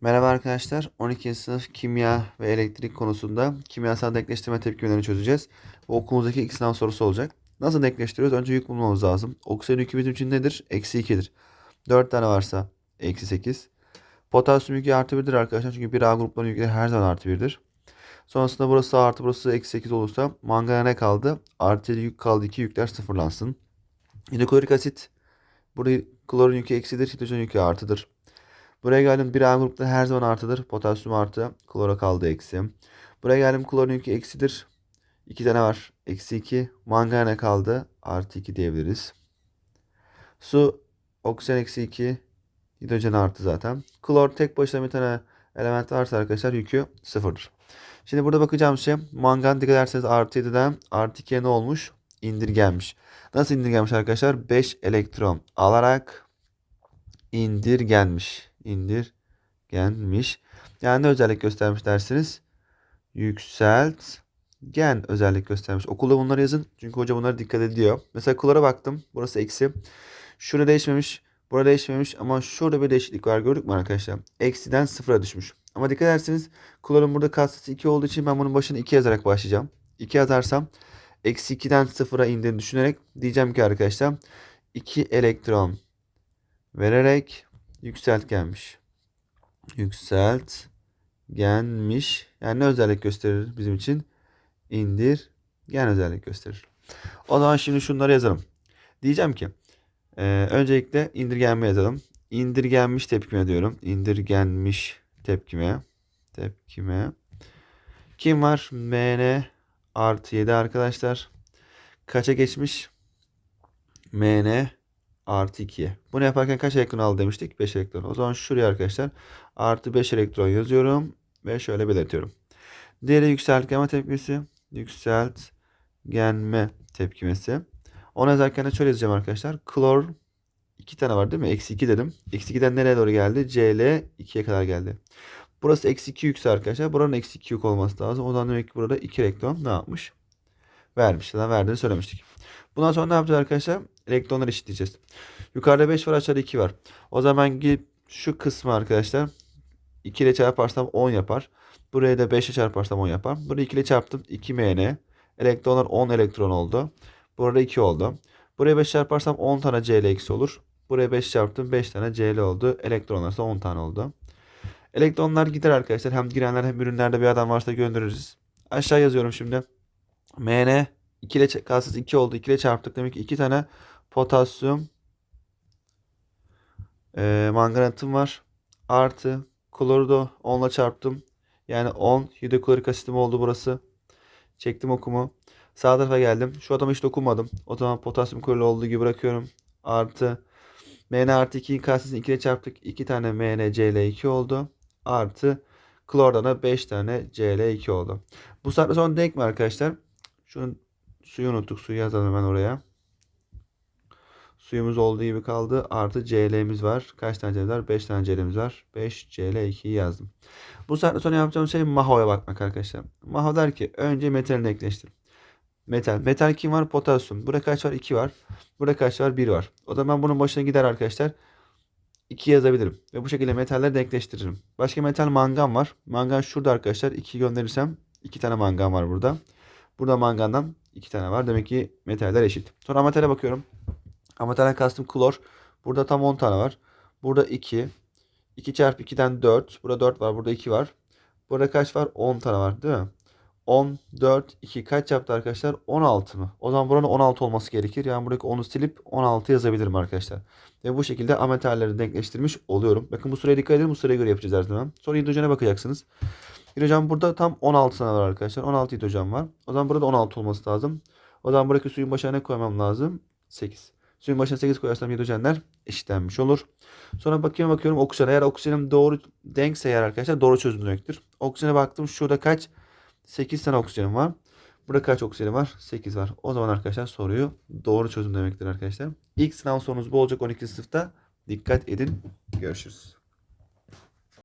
Merhaba arkadaşlar. 12. sınıf kimya ve elektrik konusunda kimyasal denkleştirme tepkimelerini çözeceğiz. Bu okulumuzdaki ilk sınav sorusu olacak. Nasıl denkleştiriyoruz? Önce yük bulmamız lazım. Oksijen yükü bizim için nedir? Eksi 2'dir. 4 tane varsa eksi 8. Potasyum yükü artı 1'dir arkadaşlar. Çünkü 1A gruplarının yükleri her zaman artı 1'dir. Sonrasında burası artı burası eksi 8 olursa mangana ne kaldı? Artı 7 yük kaldı. 2 yükler sıfırlansın. Hidroklorik asit. Burada klorun yükü eksidir. Hidrojen yükü artıdır. Buraya geldim 1A grupta her zaman artıdır. Potasyum artı. Klora kaldı eksi. Buraya geldim klorun yükü eksidir. 2 tane var. Eksi 2. Mangana kaldı. Artı 2 diyebiliriz. Su oksijen eksi 2. Hidrojen artı zaten. Klor tek başına bir tane element varsa arkadaşlar yükü sıfırdır. Şimdi burada bakacağım şey mangan dikkat ederseniz artı 7'den artı 2'ye ne olmuş? İndirgenmiş. Nasıl indirgenmiş arkadaşlar? 5 elektron alarak indirgenmiş. İndirgenmiş. Yani ne özellik göstermiş dersiniz? Yükselt gen özellik göstermiş. Okulda bunları yazın. Çünkü hoca bunlara dikkat ediyor. Mesela klora baktım. Burası eksi. Şurada değişmemiş. Burada değişmemiş ama şurada bir değişiklik var gördük mü arkadaşlar? Eksiden sıfıra düşmüş. Ama dikkat ederseniz klorun burada katsayısı 2 olduğu için ben bunun başına 2 yazarak başlayacağım. 2 yazarsam eksi 2'den sıfıra indiğini düşünerek diyeceğim ki arkadaşlar 2 elektron vererek yükselt gelmiş. Yükselt gelmiş. Yani ne özellik gösterir bizim için? İndir gen özellik gösterir. O zaman şimdi şunları yazalım. Diyeceğim ki e, öncelikle indirgenme yazalım. İndirgenmiş tepkime diyorum. İndirgenmiş tepkime. Tepkime. Kim var? MN artı 7 arkadaşlar. Kaça geçmiş? MN artı 2'ye. Bunu yaparken kaç elektron aldı demiştik? 5 elektron. O zaman şuraya arkadaşlar artı 5 elektron yazıyorum ve şöyle belirtiyorum. Diğeri yükseltgenme tepkimesi. Yükseltgenme tepkimesi. Onu yazarken de şöyle yazacağım arkadaşlar. Klor 2 tane var değil mi? Eksi 2 dedim. Eksi 2'den nereye doğru geldi? Cl 2'ye kadar geldi. Burası eksi 2 yükse arkadaşlar. Buranın eksi 2 yük olması lazım. O zaman demek ki burada 2 elektron ne yapmış? Vermiş. Zaten verdiğini söylemiştik. Bundan sonra ne yapacağız arkadaşlar? Elektronları eşitleyeceğiz. Yukarıda 5 var aşağıda 2 var. O zaman gidip şu kısmı arkadaşlar 2 ile çarparsam 10 yapar. Buraya da 5 ile çarparsam 10 yapar. Burayı 2 ile çarptım 2 mn. Elektronlar 10 elektron oldu. Burada 2 oldu. Buraya 5 çarparsam 10 tane Cl eksi olur. Buraya 5 çarptım 5 tane Cl oldu. Elektronlar ise 10 tane oldu. Elektronlar gider arkadaşlar. Hem girenler hem ürünlerde bir adam varsa göndeririz. Aşağı yazıyorum şimdi. Mn 2 ile kalsız 2 oldu. 2 ile çarptık. Demek ki 2 tane potasyum e, manganatım var. Artı kloru da 10 ile çarptım. Yani 10 hidroklorik asitim oldu burası. Çektim okumu. Sağ tarafa geldim. Şu adama hiç dokunmadım. O zaman potasyum klorür olduğu gibi bırakıyorum. Artı Mn artı 2'nin karşısını 2 ile çarptık. 2 tane MnCl2 oldu. Artı klordan da 5 tane Cl2 oldu. Bu saatte sonra denk mi arkadaşlar? Şunun suyu unuttuk. Suyu yazalım hemen oraya. Suyumuz olduğu gibi kaldı. Artı Cl'miz var. Kaç tane C'miz var? 5 tane C'miz var. 5 Cl2'yi yazdım. Bu saatte sonra yapacağım şey Maho'ya bakmak arkadaşlar. Maho der ki önce metalini ekleştir. Metal. Metal kim var? Potasyum. Burada kaç var? 2 var. Burada kaç var? 1 var. O zaman bunun başına gider arkadaşlar. 2 yazabilirim. Ve bu şekilde metalleri denkleştiririm. Başka metal mangan var. Mangan şurada arkadaşlar. 2 gönderirsem 2 tane mangan var burada. Burada mangandan 2 tane var. Demek ki metaller eşit. Sonra ametale bakıyorum. Ametalden kastım klor. Burada tam 10 tane var. Burada 2. 2 çarpı 2'den 4. Burada 4 var. Burada 2 var. Burada kaç var? 10 tane var değil mi? 10, 4, 2 kaç yaptı arkadaşlar? 16 mı? O zaman buranın 16 olması gerekir. Yani buradaki 10'u silip 16 yazabilirim arkadaşlar. Ve bu şekilde ametalleri denkleştirmiş oluyorum. Bakın bu sıraya dikkat edin. Bu sıraya göre yapacağız her zaman. Sonra hidrojene bakacaksınız. Hidrojen burada tam 16 tane var arkadaşlar. 16 hidrojen var. O zaman burada 16 olması lazım. O zaman buradaki suyun başına ne koymam lazım? 8. Suyun başına 8 koyarsam hidrojenler eşitlenmiş olur. Sonra bakıyorum bakıyorum oksijen. Eğer oksijenim doğru denkse eğer arkadaşlar doğru çözüm demektir. Oksijene baktım şurada kaç? 8 tane oksijenim var. Burada kaç oksijenim var? 8 var. O zaman arkadaşlar soruyu doğru çözüm demektir arkadaşlar. İlk sınav sorunuz bu olacak 12. sınıfta. Dikkat edin. Görüşürüz.